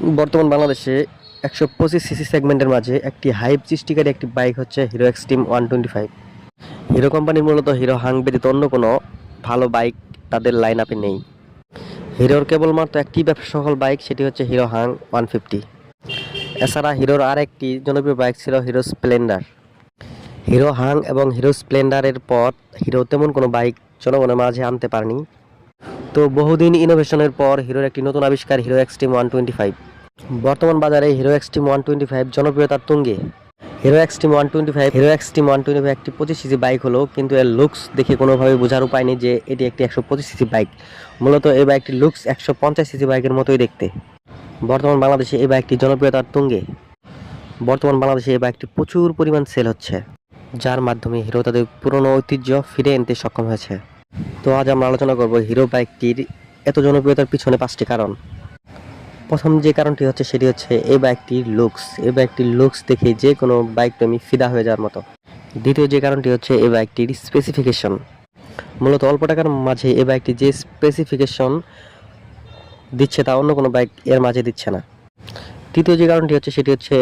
বর্তমান বাংলাদেশে একশো পঁচিশ সিসি সেগমেন্টের মাঝে একটি হাইপ সৃষ্টিকারী একটি বাইক হচ্ছে Hero Xtreme one twenty five. Hero কোম্পানির মূলত হিরো হাং ব্যতীত অন্য কোনো ভালো বাইক তাদের লাইন আপে নেই। হিরোর কেবলমাত্র একটি ব্যবসা সফল বাইক সেটি হচ্ছে হিরো হাং ওয়ান ফিফটি। এছাড়া হিরোর আর একটি জনপ্রিয় বাইক ছিল হিরো স্প্লেন্ডার। হিরো হাং এবং হিরো স্প্লেন্ডারের পর হিরো তেমন কোনো বাইক জনগণের মাঝে আনতে পারেনি। তো বহুদিন ইনোভেশনের পর হিরোর একটি নতুন আবিষ্কার, Hero Xtreme one twenty five বর্তমান বাজারে Hero Xtreme one twenty five জনপ্রিয়তার তুঙ্গে। Hero Xtreme one twenty five Hero Xtreme one twenty five একটি পঁচিশ সিসি বাইক হলো কিন্তু এর লুকস দেখে কোনোভাবে বোঝার উপায় নেই যে এটি একটি একশো পঁচিশ সিসি বাইক মূলত এই বাইকটির লুকস একশো পঞ্চাশ সিসি বাইকের মতোই দেখতে। বর্তমান বাংলাদেশে এই বাইকটি জনপ্রিয়তার তুঙ্গে। বর্তমান বাংলাদেশে এই বাইকটি প্রচুর পরিমাণ সেল হচ্ছে, যার মাধ্যমে হিরো তাদের পুরনো ঐতিহ্য ফিরে আনতে সক্ষম হয়েছে। তো আজ আমরা আলোচনা করব হিরো বাইকটির এত জনপ্রিয়তার পিছনে পাঁচটি কারণ। প্রথম যে কারণটি হচ্ছে সেটি হচ্ছে এই বাইকটির লুকস এই বাইকটির লুকস দেখে যে কোনো বাইক প্রেমী ফিদা হয়ে যাওয়ার মতো। দ্বিতীয় যে কারণটি হচ্ছে এই বাইকটির স্পেসিফিকেশন মূলত অল্প টাকার মাঝে এই বাইকটি যে স্পেসিফিকেশন দিচ্ছে তা অন্য কোনো বাইক এর মাঝে দিচ্ছে না। তৃতীয় যে কারণটি হচ্ছে সেটি হচ্ছে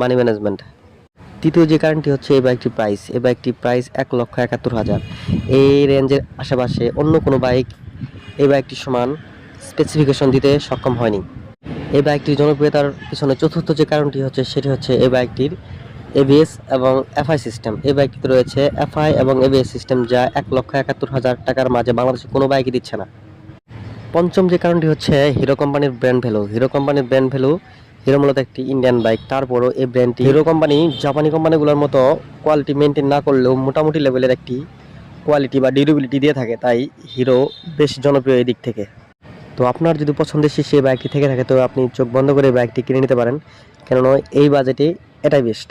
মানি ম্যানেজমেন্ট তৃতীয় যে কারণটি হচ্ছে এই বাইকটির প্রাইস এই বাইকটির প্রাইস এক লক্ষ একাত্তর হাজার। এই রেঞ্জের আশেপাশে অন্য কোনো বাইক এই বাইকটির সমান স্পেসিফিকেশন দিতে সক্ষম হয়নি। এই বাইকটির জনপ্রিয়তার পিছনে চতুর্থ যে কারণটি হচ্ছে, সেটি হচ্ছে এই বাইকটির এবিএস এবং এফআই সিস্টেম এই বাইকটিতে রয়েছে এফআই এবং এবিএস সিস্টেম যা এক লক্ষ একাত্তর হাজার টাকার মাঝে বাংলাদেশে কোনো বাইকই দিচ্ছে না। পঞ্চম যে কারণটি হচ্ছে হিরো কোম্পানির ব্র্যান্ড ভ্যালু হিরো কোম্পানির ব্র্যান্ড ভ্যালু হিরো মূলত একটি ইন্ডিয়ান বাইক তারপরও এই ব্র্যান্ডটি হিরো কোম্পানি জাপানি কোম্পানিগুলোর মতো কোয়ালিটি মেনটেন না করলেও মোটামুটি লেভেলের একটি কোয়ালিটি বা ডিউরেবিলিটি দিয়ে থাকে, তাই হিরো বেশ জনপ্রিয় এই দিক থেকে। তো আপনার যদি পছন্দের সেই বাইকটি থেকে থাকে, তো আপনি চোখ বন্ধ করে বাইকটি কিনে নিতে পারেন। কেননা এই বাজেটে এটাই বেস্ট